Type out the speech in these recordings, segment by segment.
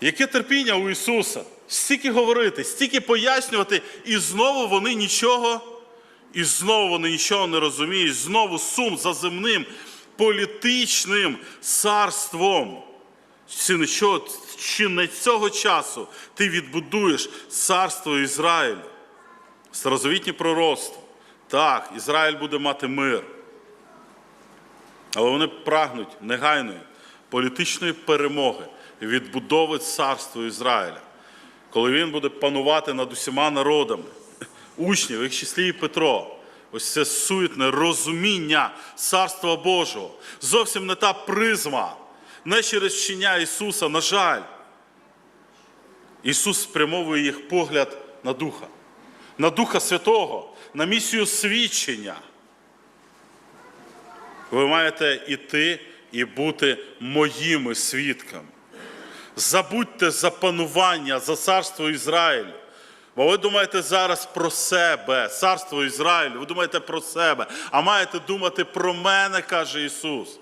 Яке терпіння у Ісуса? Стільки говорити, стільки пояснювати, і знову вони нічого, і знову вони нічого не розуміють, знову сум за земним політичним царством. Чи не, цього часу ти відбудуєш царство Ізраїлю? Старозавітнє пророцтво. Так, Ізраїль буде мати мир. Але вони прагнуть негайної політичної перемоги, відбудови царства Ізраїля, коли він буде панувати над усіма народами, учнів, їх числі і Петро. Ось це суетне розуміння Царства Божого. Зовсім не та призма, не через вчення Ісуса, на жаль. Ісус спрямовує їх погляд на Духа, на Духа Святого, на місію свідчення. Ви маєте іти і бути моїми свідками. Забудьте за панування, за царство Ізраїлю. Бо ви думаєте зараз про себе, царство Ізраїлю, ви думаєте про себе, а маєте думати про мене, каже Ісус.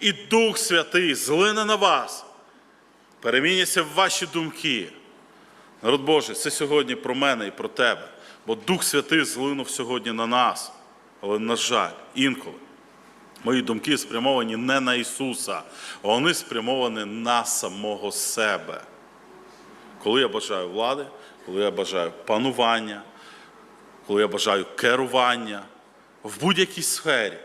І Дух Святий злине на вас, переміняться ваші думки. Народ Божий, це сьогодні про мене і про тебе. Бо Дух Святий злинув сьогодні на нас. Але, на жаль, інколи мої думки спрямовані не на Ісуса, а вони спрямовані на самого себе. Коли я бажаю влади, коли я бажаю панування, коли я бажаю керування в будь-якій сфері,